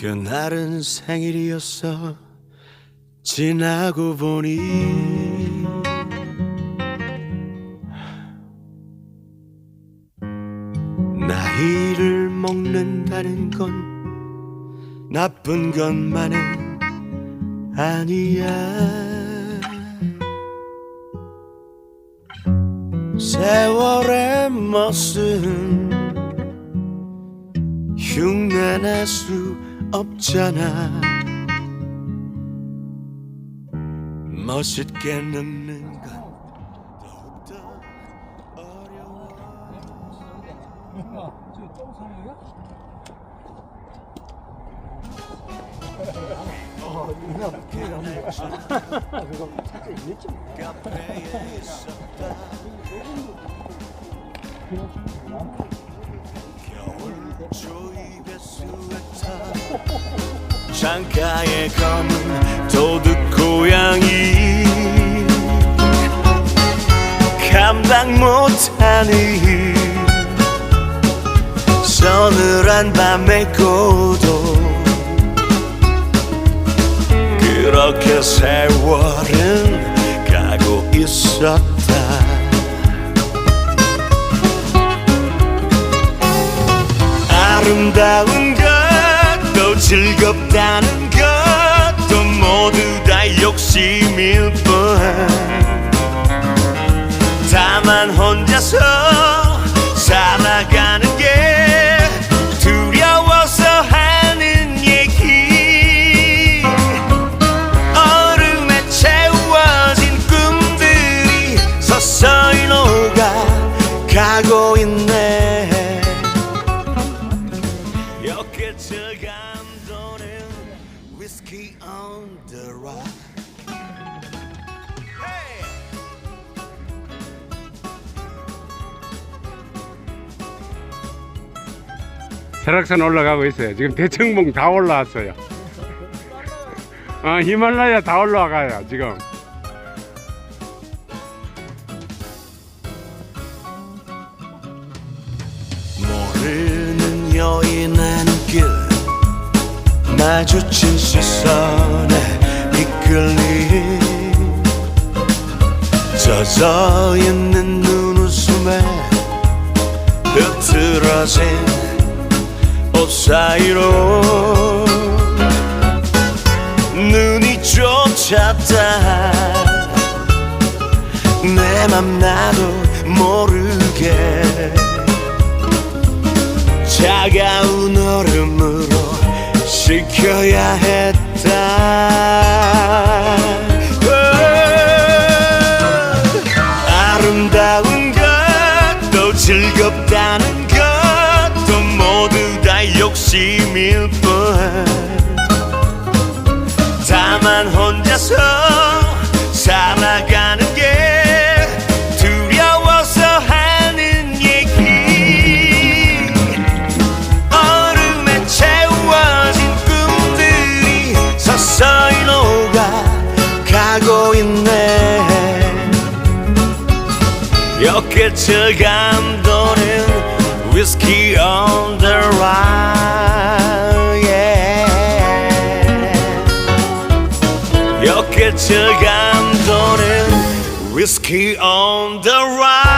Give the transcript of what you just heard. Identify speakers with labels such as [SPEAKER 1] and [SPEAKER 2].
[SPEAKER 1] 그날은 생일이었어. 지나고 보니 나이를 먹는다는 건 나쁜 것만은 아니야. 세월의 멋은 흉내낼 수 없잖아. 멋있게 늙는 건 더욱더 어려워. 카페에 있었다 겨울 조입의 스웨터 창가에 검은 도둑 고양이 감당 못하니 서늘한 밤의 고독 그렇게 세월은 가고 있었다 아름다운 것도 즐겁다는 것도 모두 다 욕심 감도는 whiskey on the rock hey!
[SPEAKER 2] 설악산 올라가고 있어요. 지금 대청봉 다 올라왔어요. 어, 히말라야 다 올라가요, 지금.
[SPEAKER 1] 길 마주친 시선에 이끌림 젖어 있는 눈웃음에 흐트러진 옷 사이로 눈이 쫓았다 내 맘 나도 모르게 차가운 얼음으로 식혀야 했다. 어, 아름다운 것도 즐겁다는 것도 모두 다 욕심일 뿐 여기저 감도는 whiskey on the rye yeah. 여기저 감도는 whiskey on the rye